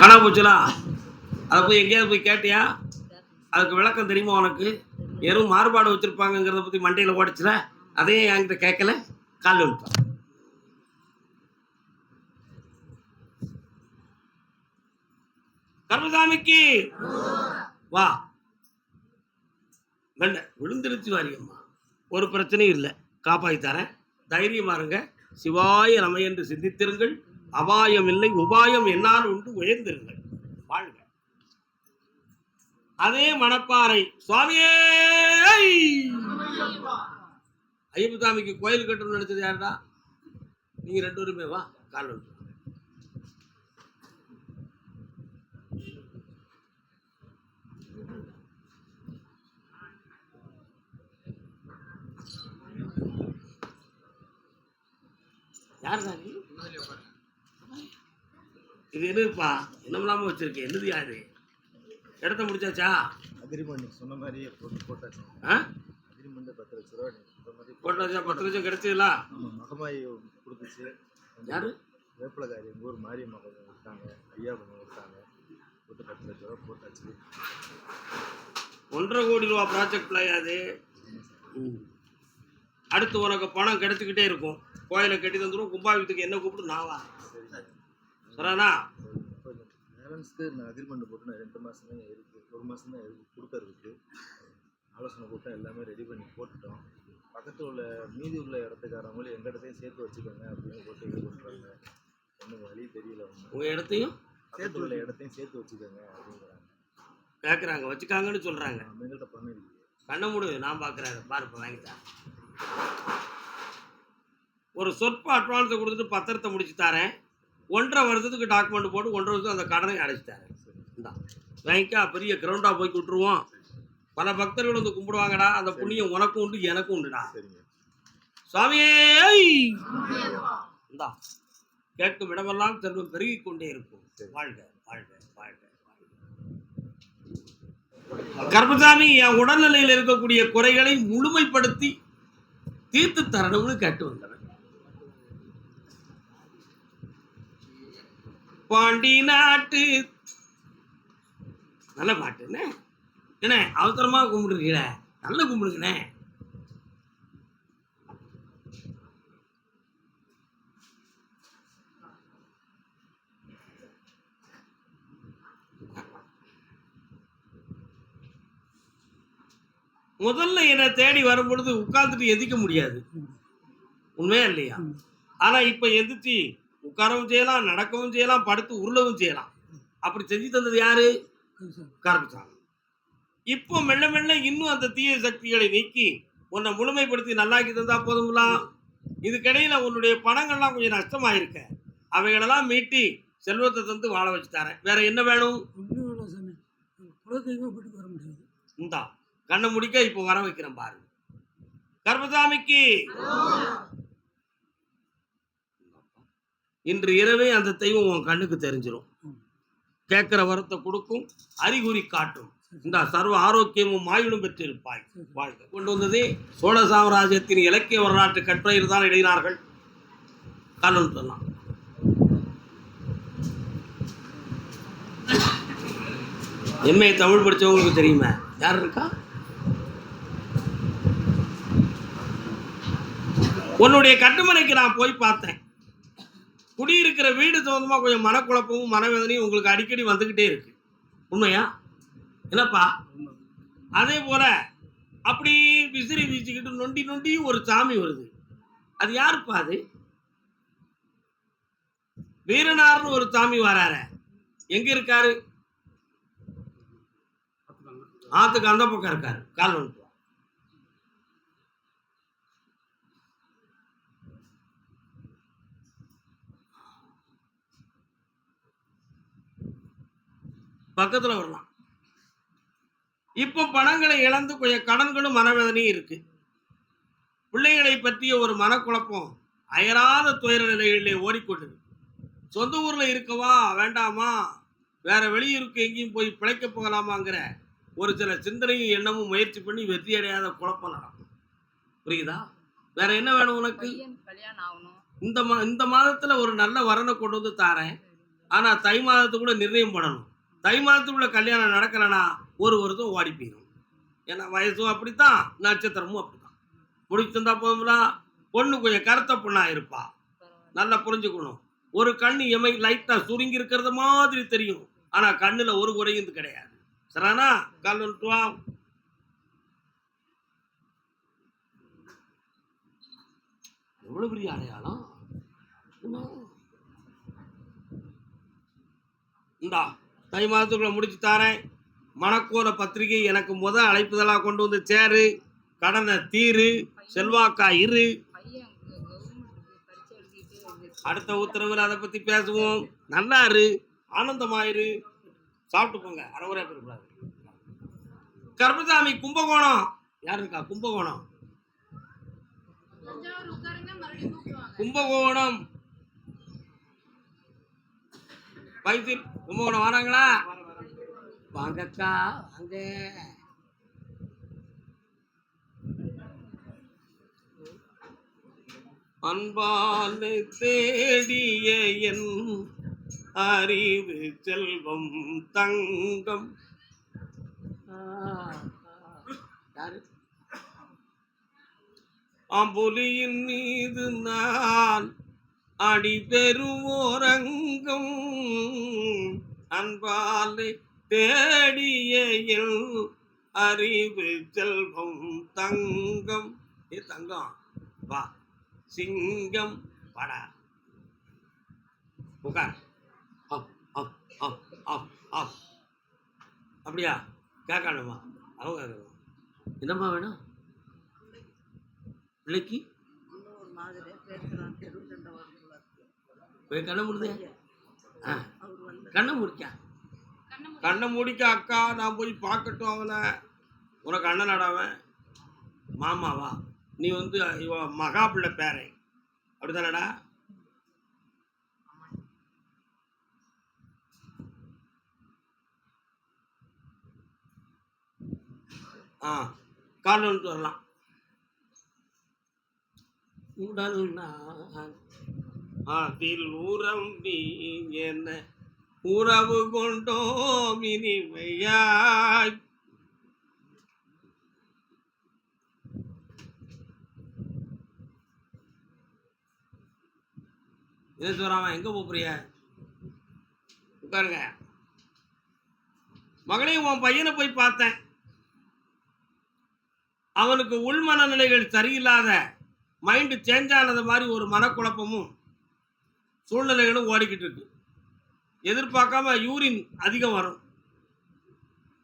காணா போச்சுலா அதை போய் எங்கேயாவது போய் கேட்டியா? அதுக்கு விளக்கம் தெரியுமா உனக்கு? வெறும் மாறுபாடு வச்சிருப்பாங்கங்கிறத பற்றி மண்டையில் ஓடிச்சுல? அதையும் என்கிட்ட கேட்கல. கால் விழுப்பான் கர்மசாமிக்கு! வா. வெண்ட விழுந்துருச்சு வாரியம்மா ஒரு பிரச்சனையும் இல்லை. காப்பாற்றி தரேன். தைரியமா இருங்க. சிவாய நம என்று சிந்தித்திருங்கள். அபாயம் இல்லை உபாயம் என்னால் உண்டு உயர்ந்திருங்கள். வாழ்க. அதே மணப்பாறை. சுவாமியே! ஐயப்பசாமிக்கு கோயில் கட்டணும் நினைச்சது யாருடா? நீங்க ரெண்டு பேருமே வா கால் யார் தான் நீ? இது என்னப்பா என்னமில்லாம வச்சிருக்கேன் என்னது யாரு இடத்த முடிச்சாச்சா? அக்ரிமெண்ட் சொன்ன மாதிரியே போட்டு போட்டாச்சு. ஆ? அக்ரிமெண்ட் பத்து லட்ச ரூபா மாதிரி போட்டாச்சா பத்து லட்சம் கிடைச்சதுலா? மகமாயி கொடுத்துச்சு. யாரு? வேப்பிலக்காரி எங்கள் ஊர் மாரியம்மா கொஞ்சம் விட்டாங்க ஐயா கொஞ்சம் விட்டாங்க போட்டு பத்து லட்ச ரூபா போட்டாச்சு. ஒன்றரை கோடி ரூபா ப்ராஜெக்ட்ல அது. ம். அடுத்து உனக்கு பணம் கிடைச்சிக்கிட்டே இருக்கும். கோயிலை கட்டி தந்துடும் கும்பாபிஷத்துக்கு என்ன கூப்பிட்டு நான் வா. சரிண்ணா பேலன்ஸ்க்கு நான் அக்ரிமெண்ட் போட்டு நான் ரெண்டு மாதம் தான் இருக்குது ஒரு மாதம் தான் இருக்கு. கொடுக்கறதுக்கு ஆலோசனை போட்டு எல்லாமே ரெடி பண்ணி போட்டுட்டோம். பக்கத்தில் உள்ள மீதி உள்ள இடத்துக்காரங்களும் எங்கள் இடத்தையும் சேர்த்து வச்சுக்கோங்க அப்படின்னு போட்டு இது பண்ணுறாங்க ஒன்றும் வழி தெரியல. ஒன்றும் உங்க இடத்தையும்? பக்கத்தில் உள்ள இடத்தையும் சேர்த்து வச்சுக்கோங்க அப்படிங்கிறாங்க. கேட்குறாங்க வச்சுக்காங்கன்னு சொல்றாங்க. நம்ம எங்கள்கிட்ட பண்ண இல்லையே. கண்ண மூடு. நான் பார்க்குறேன் பாருப்ப வாங்கிட்டேன் ஒரு சொற்ப அட்வான்ஸை கொடுத்துட்டு பத்திரத்தை முடிச்சு தரேன். ஒன்றரை வருஷத்துக்கு டாக்குமெண்ட் போட்டு ஒன்றரை வருஷம் அந்த கடனை அடைச்சு தரேன் சரி இந்தா வாங்கிக்கா பெரிய கிரவுண்டாக போய் விட்டுருவோம் பல பக்தர்கள் வந்து கும்பிடுவாங்கடா. அந்த புண்ணியம் உனக்கும் உண்டு எனக்கும் உண்டுடா. சுவாமியே இந்தா கேட்கும் இடமெல்லாம் செல்வம் பெருகிக் கொண்டே இருக்கும். வாழ்க வாழ்க வாழ்க வாழ்க. கர்மசாமி என் உடல்நிலையில் இருக்கக்கூடிய குறைகளை முழுமைப்படுத்தி தீர்த்து தரணும்னு கேட்டு வந்தவன். பாண்டி நாட்டு. நல்ல பாட்டுண்ணே என்ன? அவசரமா கும்பிடுறீங்களே? நல்ல கும்பிடுங்கண்ணே. முதல்ல என்னை தேடி வரும் பொழுது உட்கார்ந்துட்டு எதிக்க முடியாது. உண்மையா இல்லையா? ஆனா இப்ப எந்திரிச்சு உட்காரவும் செய்யலாம் நடக்கவும் செய்யலாம் படுத்து உருளவும் செய்யலாம். அப்படி செஞ்சு தந்தது யாரு? கருப்பசாமி. இப்போ மெல்ல மெல்ல இன்னும் அந்த தீய சக்திகளை நீக்கி உன்னை முழுமைப்படுத்தி நல்லாக்கி தந்தா போதுங்களா இதுக்கிடையில உன்னுடைய பணங்கள்லாம் கொஞ்சம் நஷ்டமாயிருக்க. அவைகளெல்லாம் மீட்டி செல்வத்தை தந்து வாழ வச்சு தரேன் வேற என்ன வேணும்? இந்தா கண்ணை முடிக்க இப்போ வர வைக்கிறேன் பாரு கர்மசாமிக்கு இன்று இரவே அந்த தெய்வம் உன் கண்ணுக்கு தெரிஞ்சிடும் கேட்கிற வரத்தை கொடுக்கும் அறிகுறி காட்டும். இந்த சர்வ ஆரோக்கியமும் ஆயுளும் பெற்றிருப்பாய். வாழ்க. கொண்டு வந்ததே சோழ சாம்ராஜ்யத்தின் இலக்கிய வரலாற்று கட்டுரையில் தான் எழுதினார்கள். காரணம் சொல்லலாம் எம்ஏ தமிழ் படிச்சவங்களுக்கு தெரியுமா? யார் இருக்கா? உன்னுடைய கட்டுமனைக்கு நான் போய் பார்த்தேன். குடியிருக்கிற வீடு சம்பந்தமா கொஞ்சம் மனக்குழப்பமும் மனவேதனையும் உங்களுக்கு அடிக்கடி வந்துக்கிட்டே இருக்கு. உண்மையா? என்னப்பா? அதே போல அப்படி விசிறி வீச்சுக்கிட்டு நொண்டி நொண்டி ஒரு சாமி வருது. அது யாருப்பா அது? வீரனார்னு ஒரு சாமி வராற எங்க இருக்காரு? ஆத்துக்கு அந்த பக்கம் இருக்காரு. கால்வன் வந்து பக்கத்துல வரலாம். இப்போ பணங்களை இழந்து கொஞ்சம் கடன்களும் மனவேதனையும் இருக்கு. பிள்ளைகளை பற்றிய ஒரு மனக்குழப்பம் அயராத துயர நிலைகளிலே ஓடிக்கொண்டது சொந்த ஊர்ல இருக்கவா? வேண்டாமா? வேற வெளியூருக்கு எங்கேயும் போய் பிழைக்க போகலாமாங்கிற ஒரு சில சிந்தனையும் எண்ணமும் முயற்சி பண்ணி வெற்றி அடையாத குழப்பம் நடக்கும். புரியுதா? வேற என்ன வேணும் உனக்கு? இந்த மா இந்த மாதத்துல ஒரு நல்ல வரனை கொண்டு வந்து தாரேன். ஆனா தை மாதத்துக்குள்ள நிர்ணயம் பண்ணணும். தை மாதத்துக்குள்ள கல்யாணம் நடக்கலைன்னா ஒரு வருஷம் ஓடி போயிடும் ஏன்னா வயசும் அப்படித்தான் நட்சத்திரமும் அப்படித்தான். முடிச்சு தந்தா போதும்னா பொண்ணு கொஞ்சம் கருத்த பொண்ணா இருப்பா. நல்லா புரிஞ்சுக்கணும். ஒரு கண்ணு எமை லைட்டா சுருங்கி இருக்கிறது மாதிரி தெரியும். ஆனா கண்ணுல ஒரு குறையும் கிடையாது. சரியானா கால் எவ்வளோ எவ்வளவு பெரிய அடையாளம்? இந்தா. தை மாதத்துக்குள்ள முடிச்சு தாரேன். மணக்கோர பத்திரிகை எனக்கு முத அழைப்புதலாக கொண்டு வந்து சேரு. கடனை தீரு. செல்வாக்கா இரு. அடுத்த உத்தரவில் அதை பத்தி பேசுவோம். நல்லா இரு. ஆனந்தமாயிரு. சாப்பிட்டு போங்க. அறவுரையா பெறக்கூடாது கருப்பசாமி கும்பகோணம். யார் இருக்கா கும்பகோணம். கும்பகோணம். வைத்தியர் கும்பகோணம் வராங்களா? வாங்கக்கா வாங்க. அன்பால் தேடிய என் அறிவு செல்வம் தங்கம். ஆ, அம்புலியின் மீது நான் அடி பெறுவோரங்கும் அன்பாலை தேடிய அறிவு செல்வம் தங்கம். ஏ தங்கம் வா. சிங்கம் படா உட்கார் அப் அப் அப் அப் அப் அப்படியா? கேட்கணுமா? அவங்க என்னம்மா வேணும்? பிள்ளைக்கு ஒரு மாதிரி பேசுறான் தெருவுண்ட வரல போய் கண்ணை முடிதே ஆ. வந்து கண்ணை முடிக்கா. கண்ணை முடிக்க அக்கா. நான் போய் பார்க்கட்டும் அவனை. உனக்கு அண்ணன் அவன். மாமாவா நீ வந்து இவ மகா பிள்ளை பேரன் அப்படிதானடா ஆ. கால் வந்துட்டு வரலாம். உடல் நான் அதில் உரம் நீ என்ன உறவு கொண்டோம் இனிமையாய். என்ன சொல்றான் எங்க போறிய? உட்காருங்க. மகளே உன் பையனை போய் பார்த்தேன். அவனுக்கு உள் மனநிலைகள் சரியில்லாத மைண்டு சேஞ்ச் ஆனது மாதிரி ஒரு மனக்குழப்பமும் சூழ்நிலைகளும் ஓடிக்கிட்டு இருக்கு. எதிர்பார்க்காம யூரின் அதிகம் வரும்.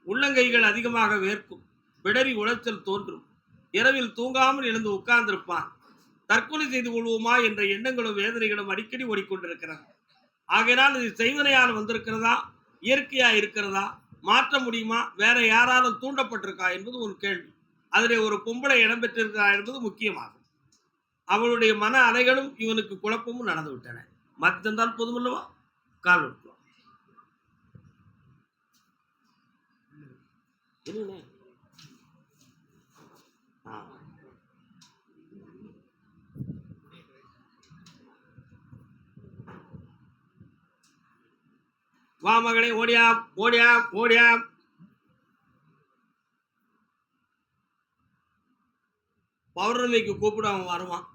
உள்ளங்கைகள் அதிகமாக வேர்க்கும். பிடரி உளைச்சல் தோன்றும். இரவில் தூங்காமல் எழுந்து உட்கார்ந்திருப்பான். தற்கொலை செய்து கொள்வோமா என்ற எண்ணங்களும் வேதனைகளும் அடிக்கடி ஓடிக்கொண்டிருக்கிறது. ஆகையினால் இது செய்வனையால் வந்திருக்கிறதா? இயற்கையா இருக்கிறதா? மாற்ற முடியுமா? வேற யாராலும் தூண்டப்பட்டிருக்கா என்பது ஒரு கேள்வி. அதிலே ஒரு பொம்பளை இடம்பெற்றிருக்கிறா என்பது முக்கியமாகும். அவளுடைய மன அலைகளும் இவனுக்கு குழப்பமும் நடந்துவிட்டன. நடந்து விட்டன மத்தந்தால் கால் விட்டுருவான் என்னண்ணே? வா மகளே ஓடியா ஓடியா ஓடியா பௌர்ணமிக்கு கூப்பிட அவன் வருவான்.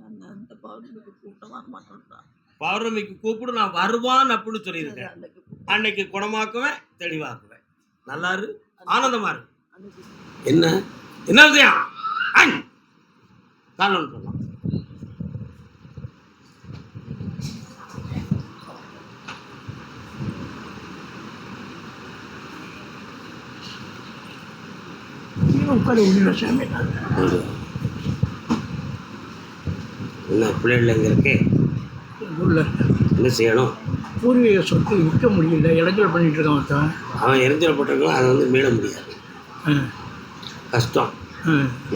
அந்த அந்த பகுதிக்கு கூட்டம் வர மாட்டேன்றான் பௌர்ணமிக்கு கூப்பிடு நான் வருவான் அப்படின்னு சொல்லியிருக்கேன். அன்னைக்கு அன்னைக்கு குணமாக்குவேன் தெளிவாக்குவேன். நல்லா இரு ஆனந்தமா இரு. என்ன? என்ன விஷயம்? ஒன்று பண்ணலாம் உட்கார முடியல சாமி. என்ன பிள்ளைகள் எங்க இருக்கு. ஊரில் என்ன செய்யணும்? பூர்வீக சொத்து விற்க முடியல. இடைஞ்சல் பண்ணிட்டு இருக்கான் ஒருத்தன். அவன் எரிஞ்சல் போட்டிருக்கான் அதை வந்து மீள முடியாது. கஷ்டம்.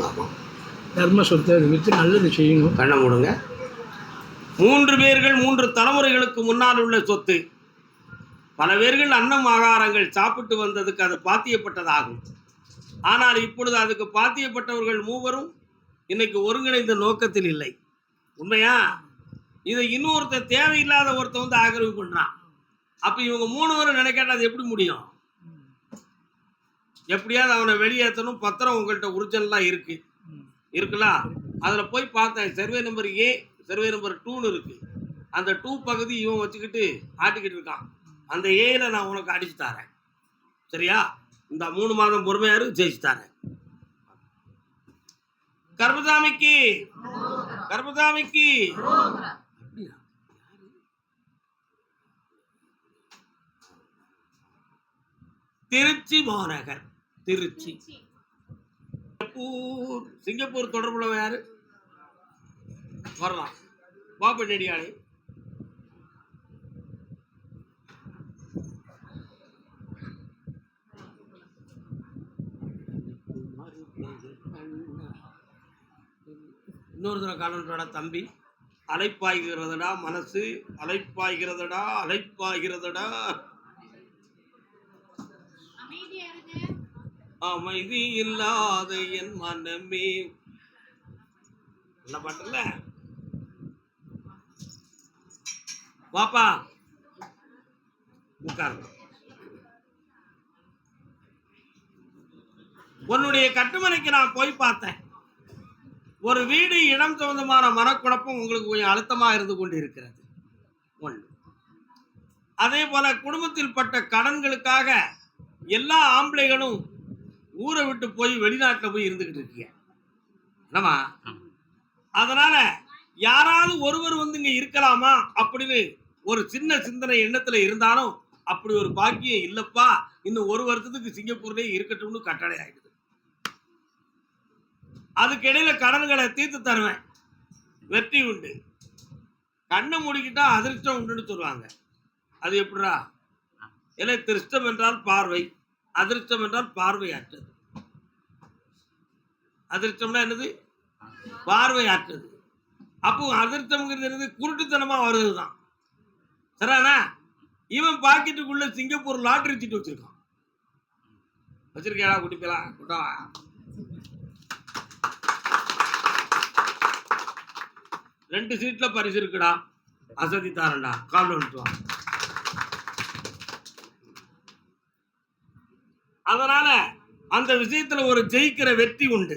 ஆமாம் தர்ம சொத்தை அதை விற்று நல்லது செய்யணும். கண்ணை மூடுங்க. மூன்று பேர்கள் மூன்று தலைமுறைகளுக்கு முன்னால் உள்ள சொத்து. பல பேர்கள் அன்னம் ஆகாரங்கள் சாப்பிட்டு வந்ததுக்கு அது பாத்தியப்பட்டதாகும். ஆனால் இப்பொழுது அதுக்கு பாத்தியப்பட்டவர்கள் மூவரும் இன்னைக்கு ஒருங்கிணைந்த நோக்கத்தில் இல்லை. உண்மையா? இதை இன்னொருத்தன் தேவையில்லாத ஒருத்தன் வந்து ஆக்கிரமிப்பு பண்றான். அப்ப இவங்க மூணு பேரும் நினைக்காட்டா அது எப்படி முடியும்? எப்படியாவது அவனை வெளியேற்றணும். பத்திரம் உங்கள்கிட்ட ஒரிஜினல்லாம் இருக்கு. இருக்குல்ல? அதில் போய் பார்த்தேன். Survey number A survey number டூன்னு இருக்கு. அந்த டூ பகுதி இவன் வச்சுக்கிட்டு ஆட்டிக்கிட்டு இருக்கான். அந்த ஏல நான் உனக்கு அடிச்சு தரேன். சரியா? இந்த மூணு மாதம் பொறுமையாரு ஜெயிச்சு தரேன். கர்மசாமிக்கு! கர்மசாமிக்கு! திருச்சி மாநகர். திருச்சி. சிங்கப்பூர் சிங்கப்பூர் தொடர்புள்ள யாரு? வரலாம். பாப்ப நெடியாளி இன்னொருத்தர காலண்டோட தம்பி. அலைப்பாய்கிறதடா மனசு. அலைப்பாய்கிறதடா அலைப்பாய்கிறதடா. அமைதி இல்லாத என் மனமே. நல்ல பாட்டுல வாப்பா உட்காருங்க. உன்னுடைய கட்டுமனைக்கு நான் போய் பார்த்தேன். ஒரு வீடு இடம் சம்பந்தமான மனக்குழப்பம் உங்களுக்கு கொஞ்சம் அழுத்தமா இருந்து கொண்டு இருக்கிறது ஒன்று அதே போல குடும்பத்தில் பட்ட கடன்களுக்காக எல்லா ஆம்பளைகளும் ஊரை விட்டு போய் வெளிநாட்டுல போய் இருந்துகிட்டு இருக்கீங்க என்னம்மா? அதனால யாராவது ஒருவர் வந்து இங்க இருக்கலாமா அப்படின்னு ஒரு சின்ன சிந்தனை எண்ணத்துல இருந்தாலும் அப்படி ஒரு பாக்கியம் இல்லப்பா. இன்னும் ஒரு வருஷத்துக்கு சிங்கப்பூர்லயே இருக்கட்டும்னு கட்டளை ஆயிடுது. அதுக்கு இடையில கடன்களை தீர்த்து தருவேன். வெற்றி உண்டு. கண்ணை மூடிக்கிட்டா அதிர்ஷ்டம் உண்டுன்னு சொல்லுவாங்க. அது எப்படிடா? இல்லை திருஷ்டம் என்றால் பார்வை. அதிர்ஷ்டம் என்றால் பார்வையாற்றது. அதிர்ஷ்டம்னா என்னது? பார்வையாற்றது. அப்போ அதிர்ஷ்டம்ங்கிறது என்னது? குருட்டுத்தனமா வருதுதான். சரிண்ணா இவன் பாக்கெட்டுக்குள்ள சிங்கப்பூர் லாட்ரி சீட்டு வச்சிருக்கான். வச்சிருக்கேடா குட்டிப்பலா குட்டா ரெண்டு சீட்ல பரிசு இருக்குடா. அசதி தாரண்டா கால் வந்துட்டு அதனால அந்த விஷயத்துல ஒரு ஜெயிக்கிற வெற்றி உண்டு.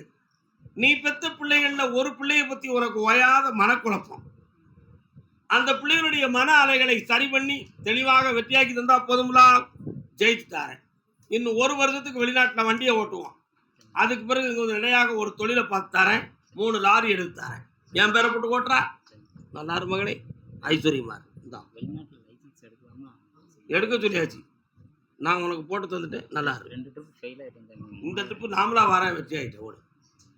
நீ பெத்த பிள்ளைகள்ல ஒரு பிள்ளைய பத்தி உனக்கு ஓயாத மனக்குழப்பம். அந்த பிள்ளைகளுடைய மன அலைகளை சரி பண்ணி தெளிவாக வெற்றியாக்கி தந்தா போதும்லா? ஜெயிச்சு தாரேன் இன்னும் ஒரு வருஷத்துக்கு வெளிநாட்டுல வண்டியை ஓட்டுவான் அதுக்கு பிறகு இங்க நிலையாக ஒரு தொழிலை பார்த்து தரேன். மூணு லாரி எடுத்து தரேன். என் பேரை போட்டு ஓட்டுறா? நல்லா இரு மகனே ஐஸ்வர்யமா எடுக்கலாமா? எடுக்க சொல்லியாச்சு. நான் உனக்கு போட்டு தந்துட்டேன் நல்லா இரு ரெண்டு ட்ரிப் ஃபெயில் ஆகிட்டேன் இந்த ட்ரிப்பு நாமளா வரேன் வெற்றி ஆயிட்டேன் ஓடு.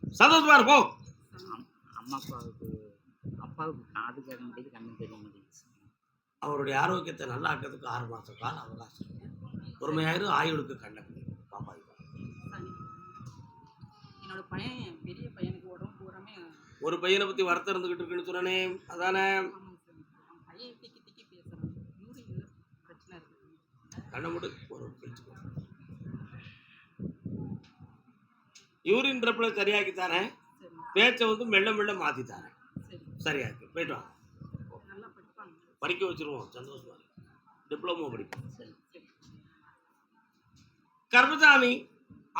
சந்தோஷமா இருப்போ அம்மா அப்பாவுக்கு அப்பாவுக்கு காது கேட்க மாட்டேங்குது கண்ணு தெரிய மாட்டேங்குது. அவருடைய ஆரோக்கியத்தை நல்லா ஆக்கிறதுக்கு ஆறு மாசம் கால அவகாசம். பொறுமையாயிரு ஆயுளுக்கு கண்ணக்கு காப்பாய்ப்பா என்னோட பையன் பெரிய பையனுக்கு உடம்பு பூராமே ஒரு பையனை பத்தி வருத்தம் இருந்துகிட்டு இருக்குன்னு சொன்னனே அதானே ஆமாங்க சார் அவன் பையன் திக்கி திக்கி பேசுறான் யூரின்ல பிரச்சனை கண்ணை மூடு ஒரு ட்ரப்ல சரியாக்கி சரி பேச்சை வந்து மெல்ல மெல்ல தரேன் சரி சரியாக்கி போயிட்டு வாங்க படிக்க வச்சிருவோம் சந்தோஷமா. டிப்ளமோ படிப்போம். கர்மசாமி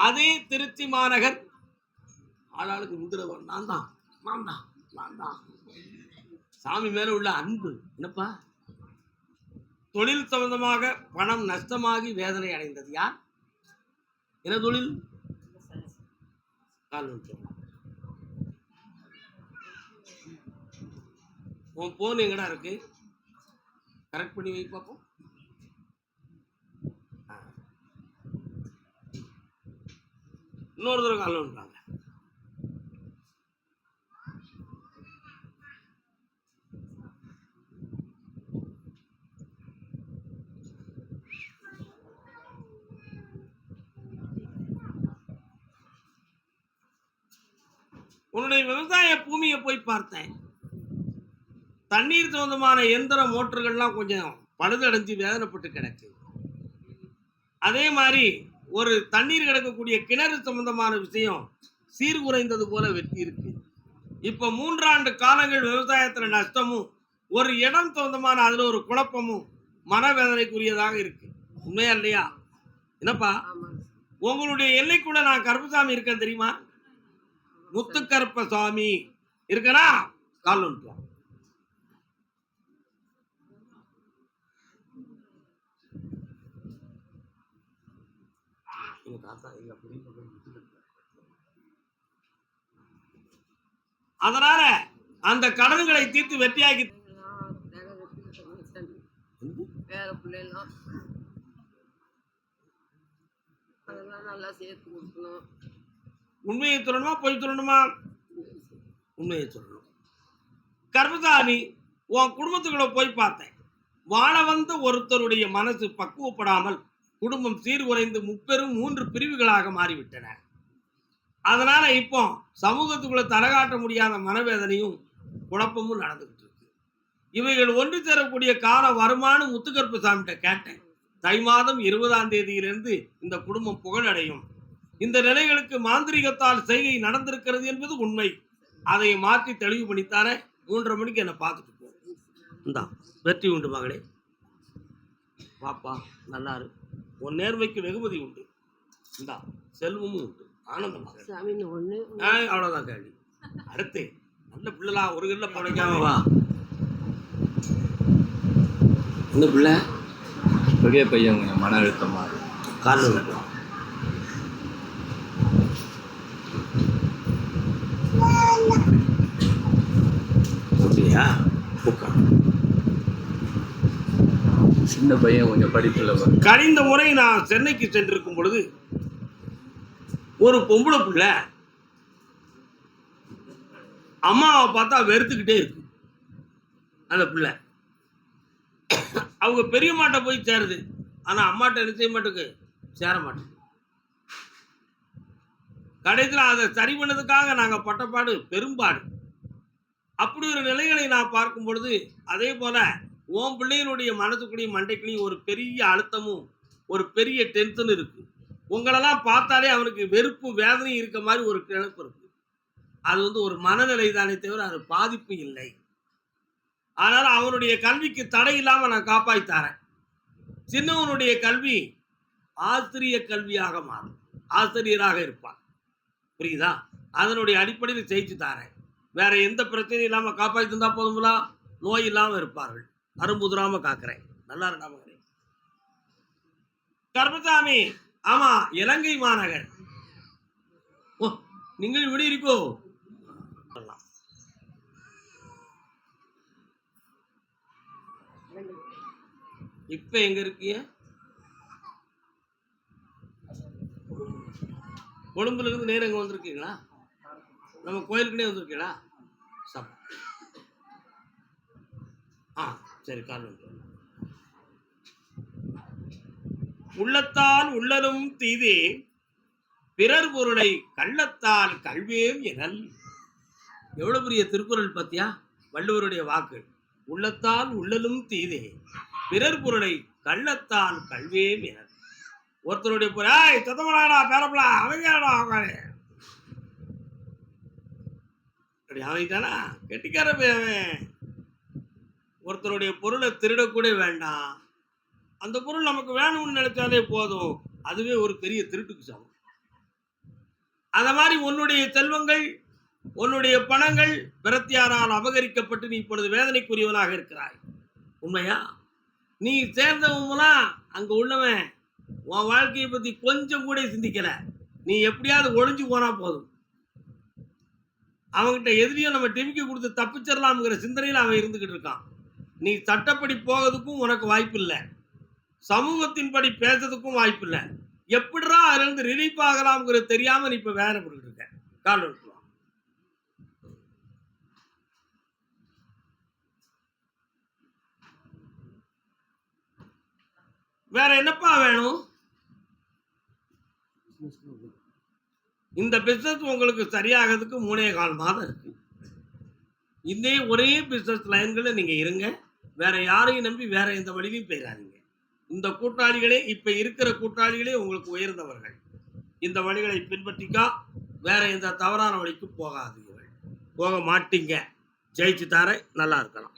அதே திருச்சி மாநகர். ஆளாளுக்கு முந்திரவன். நான் தான் நான் தான் நான் தான். சாமி மேல உள்ள அன்பு. என்னப்பா? தொழில் சம்பந்தமாக பணம் நஷ்டமாகி வேதனை அடைந்தது யார்? என்ன தொழில்? கால் உன் போன் எங்கடா இருக்கு? கரெக்ட் பண்ணி வை பார்ப்போம் இன்னொருத்தர் இன்னொரு தடவை கால் வந்துட்டாங்க உன்னுடைய விவசாய பூமியை போய் பார்த்தேன். தண்ணீர் சம்பந்தமான எந்திர மோட்டர்கள்லாம் கொஞ்சம் பழுதடைஞ்சு வேதனைப்பட்டு கிடக்கு. அதே மாதிரி ஒரு தண்ணீர் கிடக்கக்கூடிய கிணறு சம்பந்தமான விஷயம் சீர்குறைந்தது போல வெற்றி இருக்கு. இப்ப மூன்றாண்டு காலங்கள் விவசாயத்துல நஷ்டமும் ஒரு இடம் சொந்தமான அதுல ஒரு குழப்பமும் மனவேதனைக்குரியதாக இருக்கு. உண்மையா இல்லையா? என்னப்பா? உங்களுடைய எல்லைக்குள்ள நான் கருப்பசாமி இருக்கேன் தெரியுமா? முத்துக்கருப்ப சுவாமி இருக்கனா கால் முத்துக்கருப்ப. அதனால அந்த கடன்களை தீர்த்து வெற்றியாக்கி. வேற பிள்ளைலாம் அதெல்லாம் நல்லா சேர்த்து கொடுக்கணும் உண்மையை சொல்லணுமா பொய் சொல்லணுமா? உண்மையை சொல்லணும். கர்மசாமி உன் குடும்பத்துக்குள்ள போய் பார்த்தேன். வாழ வந்த ஒருத்தருடைய மனசு பக்குவப்படாமல் குடும்பம் சீர்குறைந்து முப்பெரும் மூன்று பிரிவுகளாக மாறிவிட்டன. அதனால இப்போ சமூகத்துக்குள்ள தலகாட்ட முடியாத மனவேதனையும் குழப்பமும் நடந்துகிட்டு இருக்கு. இவைகள் ஒன்று சேரக்கூடிய காலம் வருமானு முத்துக்கருப்பு சாமிகிட்ட கேட்டேன். தை மாதம் இருபதாம் தேதியிலிருந்து இந்த குடும்பம் புகழடையும். இந்த நிலைகளுக்கு மாந்திரிகத்தால் செய்கை நடந்திருக்கிறது என்பது உண்மை. அதை மாற்றி தெளிவு பண்ணித்தானே மூன்றரை மணிக்கு என்னை பார்த்துட்டு போ. இந்தா வெற்றி உண்டு மகளே. பாப்பா நல்லா இரு உன் நேர்மைக்கு வெகுமதி உண்டு. இந்தா செல்வமும் உண்டு. ஆனந்தமாக அவ்வளவுதான் கேள்வி. அடுத்து நல்ல பிள்ளைலா ஒரு கல்ல படைக்காம வா. இந்த பிள்ளை? பெரிய பையன் கொஞ்சம் மன அழுத்தமாக இருக்கு. காலில் விட்டு அப்படியா உட்கார் சின்ன பையன் கொஞ்சம் படிப்பில் கழிந்த முறை நான் சென்னைக்கு சென்றிருக்கும் பொழுது ஒரு பொம்பளை பிள்ளை அம்மாவை பார்த்தா வெறுத்துக்கிட்டே இருக்கு. அந்த பிள்ளை. அவங்க பெரியம்மாட்ட போய் சேருது. ஆனா அம்மாட்ட என்ன செய்ய மாட்டேங்குது சேர மாட்டேங்குது கடைசியில் அதை சரி பண்ணதுக்காக நாங்க பட்டப்பாடு பெரும்பாடு. அப்படி ஒரு நிலைகளை நான் பார்க்கும் பொழுது அதே போல உன் பிள்ளைகளுடைய மனதுக்குள்ளேயும் மண்டைக்குள்ளேயும் ஒரு பெரிய அழுத்தமும் ஒரு பெரிய டென்ஷன் இருக்கு. உங்களெல்லாம் பார்த்தாலே அவனுக்கு வெறுப்பு வேதனையும் இருக்க மாதிரி ஒரு கிழப்பு இருக்கு. அது வந்து ஒரு மனநிலை தானே தவிர அது பாதிப்பு இல்லை. அதனால் அவனுடைய கல்விக்கு தடை இல்லாமல் நான் காப்பாற்றித்தாரேன் சின்னவனுடைய கல்வி ஆசிரிய கல்வியாக மாறும். ஆசிரியராக இருப்பான். புரியுதா? அதனுடைய அடிப்படையில் ஜெயிச்சு தாரேன். வேற எந்த பிரச்சனையும் இல்லாமல் காப்பாற்றி தந்தா போதுங்களா? நோய் இல்லாமல் இருப்பார்கள். அரும்புதுராம காக்கிறேன். நல்லா இருந்தா மகனே? கர்மசாமி ஆமா இலங்கை மாநகர். ஓ நீங்கள் இப்படி இருக்கோ? இப்ப எங்க இருக்கீங்க கொழும்புல இருந்து நேரம் இங்க வந்திருக்கீங்களா? நம்ம கோயிலுக்குனே வந்திருக்கீங்களா? சப். ஆ. சரி கால் உள்ளத்தால் உள்ளலும் தீதே பிறர் பொருளை கள்ளத்தால் கல்வேம் எனல். எவ்வளவு பெரிய திருக்குறள் பத்தியா? வள்ளுவருடைய வாக்கு. உள்ளத்தால் உள்ளலும் தீதே பிறர் பொருளை கள்ளத்தால் கல்வேம் எனல். ஒருத்தருடைய பொருள் ஏய் பேரப்பலா அமைதியாடா உட்காரு அப்படி அமைதானா கெட்டிக்கார பையன் அவன். ஒருத்தருடைய பொருளை திருடக்கூட வேண்டாம். அந்த பொருள் நமக்கு வேணும்னு நினைச்சாலே போதும். அதுவே ஒரு பெரிய திருட்டுக்கு சமம். அந்த மாதிரி உன்னுடைய செல்வங்கள் உன்னுடைய பணங்கள் பிரத்தியாரால் அபகரிக்கப்பட்டு நீ இப்பொழுது வேதனைக்குரியவனாக இருக்கிறாய். உண்மையா? நீ சேர்ந்தவங்களாம் அங்க உள்ளவன். உன் வாழ்க்கையை பத்தி கொஞ்சம் கூட சிந்திக்கல. நீ எப்படியாவது ஒழிஞ்சு போனா போதும். அவன்கிட்ட எதிரியும் நம்ம டிமிக்கி கொடுத்து தப்பிச்சிடலாம்ங்கிற சிந்தனையில் அவன் இருந்துகிட்டு இருக்கான். நீ சட்டப்படி போகிறதுக்கும் உனக்கு வாய்ப்பு இல்லை சமூகத்தின்படி பேசுறதுக்கும் வாய்ப்பு இல்லை எப்படிடா அதுலேருந்து ரிலீஃப் ஆகலாம்ங்கிறது தெரியாமல் நீ இப்போ வேலை பண்ணிட்டு இருக்க. கால் எடுக்கலாம் வேற என்னப்பா வேணும்? இந்த பிசினஸ் உங்களுக்கு சரியாகிறதுக்கு மூணே கால் மாதம் இருக்கு. இதே ஒரே பிசினஸ் லைன்களில் நீங்கள் இருங்க. வேற யாரையும் நம்பி வேற எந்த வழியிலையும் போயிடாதீங்க இந்த கூட்டாளிகளே இப்ப இருக்கிற கூட்டாளிகளே உங்களுக்கு உயர்ந்தவர்கள். இந்த வழிகளை பின்பற்றிக்கா வேற எந்த தவறான வழிக்கு போகாதீர்கள். போக மாட்டீங்க. ஜெயிச்சு தார நல்லா இருக்கலாம்.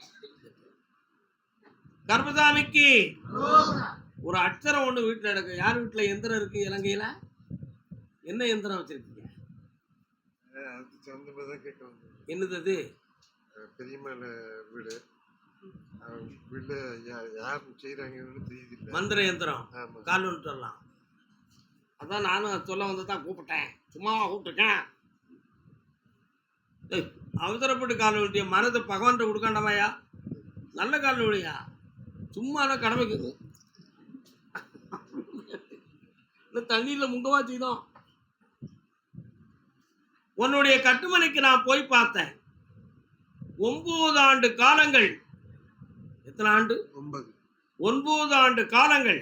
கர்மசாமிக்கு! ஒரு அச்சரம் ஒண்ணு வீட்டுல இருக்கு. யார் வீட்டுல எந்திரம் இருக்கு இலங்கையில? என்ன எந்திரம் வச்சிருக்கீங்க? என்னது அது? பெரியம்மால வீடு. வீட்டில் யார் யார் செய்கிறாங்கன்னு தெரியுதில்ல. மந்திர எந்திரம். ஆமாம் கால் வரலாம் அதான் நானும் சொல்ல வந்து தான் கூப்பிட்டேன். சும்மாவா கூப்பிட்டுருக்கேன். அவசரப்பட்டு கால் விட்டிய மனதை பகவான்கிட்ட கொடுக்காண்டாமாயா? நல்ல கால் விழியா சும்மா கடமைக்கு இந்த தண்ணியில் முங்கவா செய்தோம் உன்னுடைய கட்டுமனைக்கு நான் போய் பார்த்தேன். ஒன்பது ஆண்டு காலங்கள் எத்தனை ஆண்டு? ஒன்பது. ஒன்பது ஆண்டு காலங்கள்.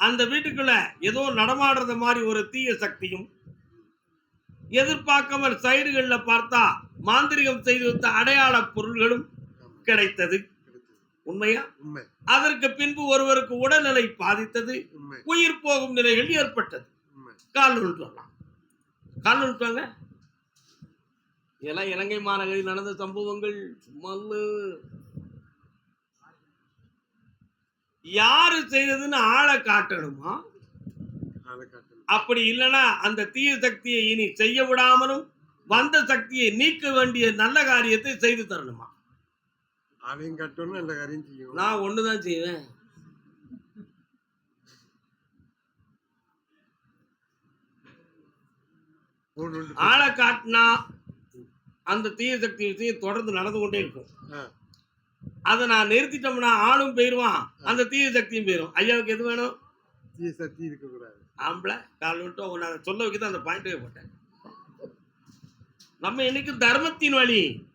அந்த வீட்டுக்குள்ள ஏதோ நடமாடுறது மாதிரி ஒரு தீய சக்தியும் எதிர்பார்க்காமல் சைடுகள்ல பார்த்தா மாந்திரிகம் செய்து வைத்த அடையாள பொருள்களும் கிடைத்தது. உண்மையா? உண்மை. அதற்கு பின்பு ஒருவருக்கு உடல்நிலை பாதித்தது உயிர் போகும் நிலைகள் ஏற்பட்டது. கால் நுழுட்டு வரலாம். கால் நுழுட்டுவாங்க இதெல்லாம் இலங்கை மாநகரில் நடந்த சம்பவங்கள் சும்மா இல்ல. யாரு செய்ததுன்னு ஆளை காட்டணுமா? ஆளை காட்டணும். அப்படி இல்லைன்னா அந்த தீய சக்தியை இனி செய்ய விடாமலும் வந்த சக்தியை நீக்க வேண்டிய நல்ல காரியத்தை செய்து தரணுமா? ஆளையும் காட்டணும் நல்ல காரியம் செய்யணும். நான் ஒண்ணுதான் செய்வேன். ஆளை காட்டினா அந்த தீய சக்தி விஷயம் தொடர்ந்து நடந்து கொண்டே இருக்கும். அதை நான் நிறுத்திட்டோம்னா ஆளும் போயிடுவான் அந்த தீய சக்தியும் போயிடும் ஐயாவுக்கு எது வேணும்? தீய சக்தி இருக்கக்கூடாது. ஆம்பளை கால் விட்டு உன்னை அதை சொல்ல வைக்க தான் அந்த பாயிண்டே போட்டேன். நம்ம இன்னைக்கு தர்மத்தின் வழி.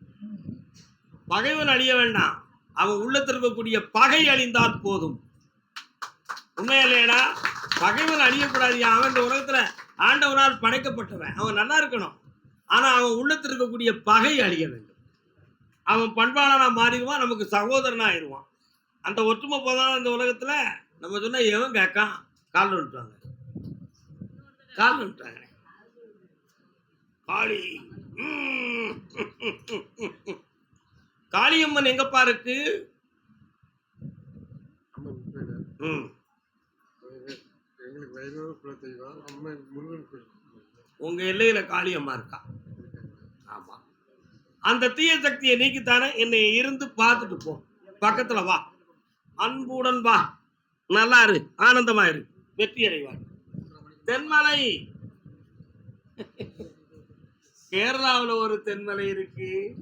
பகைவன் அழிய வேண்டாம். அவன் உள்ளத்தில் இருக்கக்கூடிய பகை அழிந்தால் போதும். உண்மையா இல்லையடா பகைவன் அழியக்கூடாது. அவன் இந்த உலகத்துல ஆண்டவனால் படைக்கப்பட்டவன். அவன் நல்லா இருக்கணும். ஆனா அவன் உள்ளத்தில் இருக்கக்கூடிய பகை அழிய வேண்டும். அவன் பண்பாளனா மாறிடுவான் நமக்கு சகோதரனா ஆயிடுவான் அந்த ஒற்றுமை போதான் இந்த உலகத்துல நம்ம சொன்னா எவன் கேட்கான்? கால் விட்டுவாங்க கால் விட்டுவாங்க காளி. காளியம்மன் எங்கப்பா இருக்கு? உங்க எல்லையில காளியம்மா இருக்கா? அந்த தீய சக்தியை நீக்கித்தானே என்னை இருந்து பார்த்துட்டு போ. பக்கத்துல வா. அன்புடன் வா. நல்லா இரு. ஆனந்தமா இரு வெற்றி அடைவார் தென்மலை. கேரளாவில் ஒரு தென்மலை இருக்கு.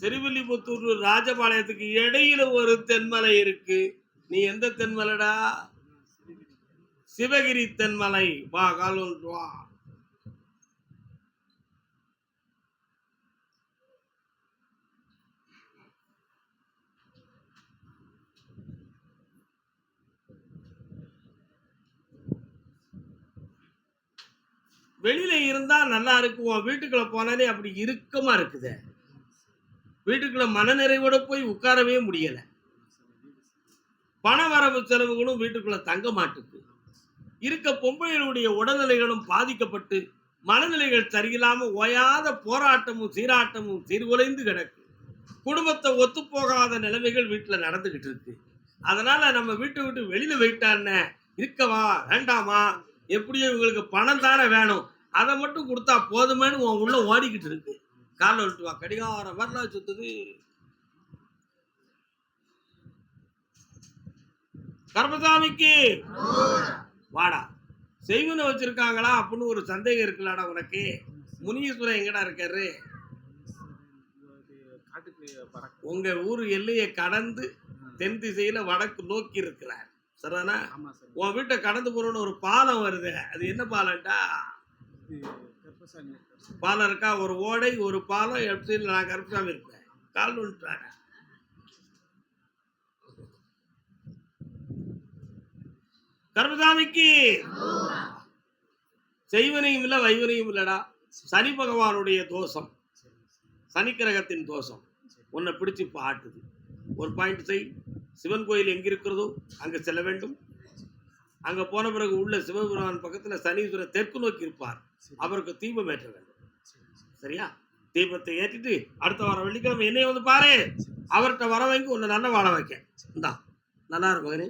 சிறுவில்லிபுத்தூர் ராஜபாளையத்துக்கு இடையில ஒரு தென்மலை இருக்கு. நீ எந்த தென்மலைடா? சிவகிரி தென்மலை. வா கால் வா. வெளியில இருந்தா நல்லா இருக்கும்? வீட்டுக்குள்ளே வீட்டுக்குள்ள போனாலே அப்படி இறுக்கமாக இருக்குது. வீட்டுக்குள்ள மனநிறைவோட போய் உட்காரவே முடியல. பண வரவு செலவுகளும் வீட்டுக்குள்ள தங்க மாட்டுக்கு இருக்க பொம்பளைகளுடைய உடல்நிலைகளும் பாதிக்கப்பட்டு மனநிலைகள் சரியில்லாம ஓயாத போராட்டமும் சீராட்டமும் சீர்குலைந்து கிடக்கு. குடும்பத்தை ஒத்துப்போகாத நிலைமைகள் வீட்டுல நடந்துகிட்டு இருக்கு. அதனால நம்ம வீட்டை விட்டு வெளியில போயிட்டான்னு இருக்கவா வேண்டாமா? எப்படியும் இவங்களுக்கு பணம் தானே வேணும். அதை மட்டும் கொடுத்தா போதுமேன்னு உன் உள்ள ஓடிக்கிட்டு இருக்கு. கால விட்டு வா. கடிகாரம் வரலா சுத்துது. கர்மசாமிக்கு வாடா. செய்வனை வச்சிருக்காங்களா அப்படின்னு ஒரு சந்தேகம் இருக்குல்லடா உனக்கு. முனீஸ்வரன் எங்கடா இருக்காரு? உங்க ஊர் எல்லையை கடந்து தென் திசையில வடக்கு நோக்கி இருக்கிறார். சரிதானா? உன் வீட்டை கடந்து போறோன்னு ஒரு பாலம் வருது. அது என்ன பாலம்டா? பாலம் இருக்கா ஒரு ஓடை ஒரு பாலம் எப்படி நான் கருப்பசாமி இருப்பேன். கால் விட்டுறாங்க கருப்பசாமிக்கு செய்வனையும் இல்லை வைவனையும் இல்லடா. சனி பகவானுடைய தோஷம். சனி கிரகத்தின் தோஷம். உன்னை பிடிச்சி இப்போ ஆட்டுது ஒரு பாயிண்ட் செய். சிவன் கோயில் எங்கே இருக்கிறதோ அங்க செல்ல வேண்டும். அங்கே போன பிறகு உள்ள சிவபெருமான் பக்கத்தில் சனீஸ்வரர் தெற்கு நோக்கி இருப்பார். அவருக்கு தீபம் ஏற்ற வேண்டும். சரியா? தீபத்தை ஏற்றிட்டு அடுத்த வாரம் வெள்ளிக்கிழமை என்னைய வந்து பாரு. அவர்கிட்ட வர வாங்கி உன்னை நல்ல வாழ வைக்க இந்தா நல்லா இருக்கு மகனே.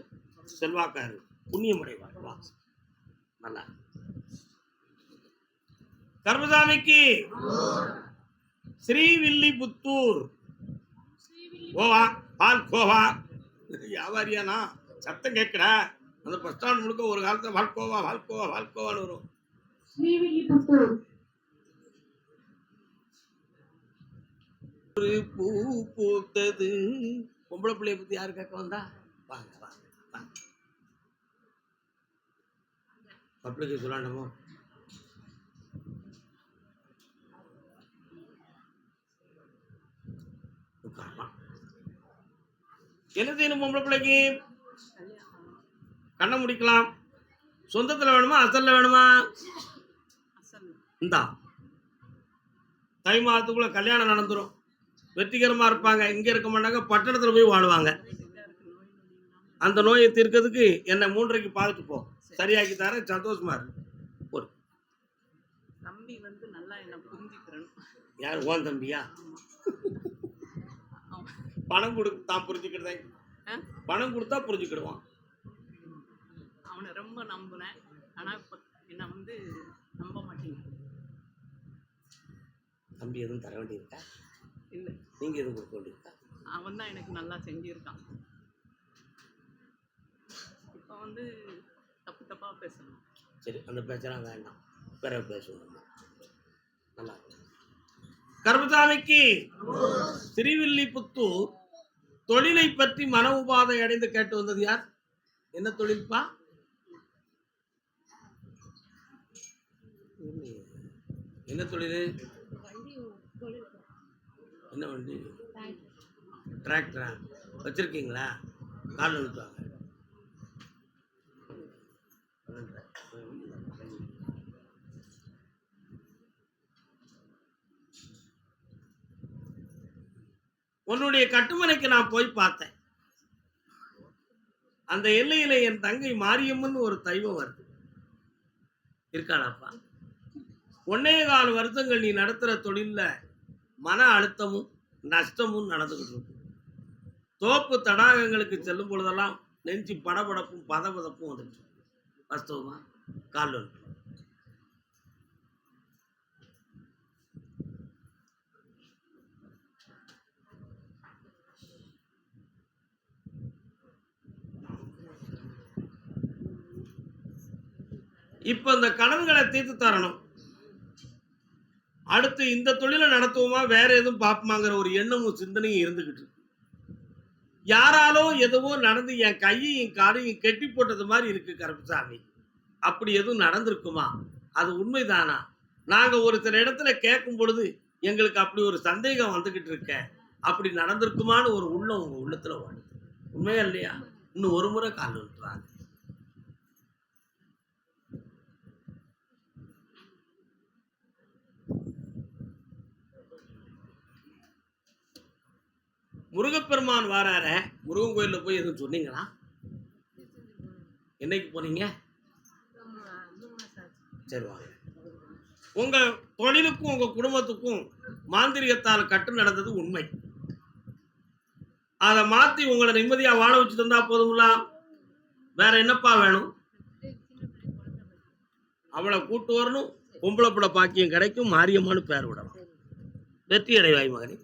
செல்வாக்கா இருக்கு புண்ணியம் அடைவார் வா. நல்லா. கர்மசாமிக்கு. ஸ்ரீவில்லிபுத்தூர். கோவா பால் கோவா. வியாபாரியானா சத்தம் கேட்குற. அந்த பஸ் ஸ்டாண்ட் முழுக்க ஒரு காலத்துல வால்கோவா வால்கோவா வால்கோவான்னு வரும். ஒரு பூ பூத்தது. பொம்பளை பிள்ளைய பத்தி யாரு கேட்க வந்தா? வாங்க வாங்க வாங்க. பப்ளிக்கு சொல்லாண்டமோ? என்ன செய்யணும் பொம்பளை பிள்ளைக்கு? கண்ணை முடிக்கலாம். சொந்தத்துல வேணுமா அசல்ல வேணுமா? இந்தா. தை மாதத்துக்குள்ள கல்யாணம் நடந்துரும். வெற்றிகரமா இருப்பாங்க. இங்க இருக்க மாட்டாங்க. பட்டணத்துல போய் வாழுவாங்க. அந்த நோயை தீர்க்கிறதுக்கு என்னை மூன்றரைக்கு பார்த்துட்டு போ. சரியாக்கி தரேன். சந்தோஷமா இருக்கு ஒரு தம்பி வந்து நல்லா என்ன புரிஞ்சுக்கிறணும் யார்? ஓன் தம்பியா? பணம் கொடு தான் புரிஞ்சுக்கிட்டேன் ஆ? பணம் கொடுத்தா புரிஞ்சுக்கிடுவான். அவனை ரொம்ப நம்பினேன் ஆனா இப்போ என்னை வந்து நம்ப மாட்டேங்கிறான் தம்பி எதுவும் தர வேண்டியிருக்கா? இல்லை. நீங்க எதுவும் கொடுக்க வேண்டியிருக்கா? அவன் தான் எனக்கு நல்லா செஞ்சிருக்கான். இப்போ வந்து தப்பு தப்பா பேசணும். சரி அந்த பேச்செல்லாம் வேண்டாம். வேற பேசுவோம். நல்லா. கருமசாமிக்கு திருவில்லிபுத்தூர் தொழிலை பற்றி மன உபாதை அடைந்து கேட்டு வந்தது யார்? என்ன தொழில்ப்பா என்ன தொழில்? என்ன வண்டி டிராக்டரா வச்சுருக்கீங்களா? கால் நிறுத்துவாங்க. உன்னுடைய கட்டுமனைக்கு நான் போய் பார்த்தேன். அந்த எல்லையில என் தங்கை மாரியம்மன் ஒரு தெய்வம் வருது. இருக்காளாப்பா ஒன்னே கால வருஷங்கள் நீ நடத்துற தொழில்ல மன அழுத்தமும் நஷ்டமும் நடந்துகிட்டு இருக்கும் தோப்பு தடாகங்களுக்கு செல்லும் பொழுதெல்லாம் நெஞ்சு படபடப்பும் பதபதப்பும் வந்துட்டு வாஸ்தவமா? கால் வந்து இப்போ இந்த கடன்களை தீர்த்து தரணும். அடுத்து இந்த தொழிலை நடத்துவோமா? வேற எதுவும் பார்ப்போமாங்கிற ஒரு எண்ணமும் சிந்தனையும் இருந்துகிட்டு இருக்கு. யாராலோ எதுவோ நடந்து என் கையையும் காலையும் கெட்டி போட்டது மாதிரி இருக்கு கருப்புசாமி. அப்படி எதுவும் நடந்திருக்குமா? அது உண்மைதானா? நாங்கள் ஒரு சில இடத்துல கேட்கும் பொழுது எங்களுக்கு அப்படி ஒரு சந்தேகம் வந்துகிட்டு இருக்க. அப்படி நடந்திருக்குமான்னு ஒரு உள்ளம் உங்கள் உள்ளத்தில் ஓடுது. உண்மையா இல்லையா? இன்னும் ஒரு முறை கால் விட்டுறாங்க முருகப்பெருமான் வாரார முருகன் கோயிலில் போய் எதுவும் சொன்னீங்களா? என்னைக்கு போனீங்க? சரி வாங்க. உங்க தொழிலுக்கும் உங்க குடும்பத்துக்கும் மாந்திரிகத்தால் கட்டு நடந்தது உண்மை. அதை மாத்தி உங்களை நிம்மதியா வாழ வச்சு தந்தா போதுங்களா வேற என்னப்பா வேணும்? அவளை கூட்டு வரணும் பொம்பளை பாக்கியம் கிடைக்கும் மாரியம்மான்னு பேர் விடலாம் வெற்றி அடைவாய் மகனே.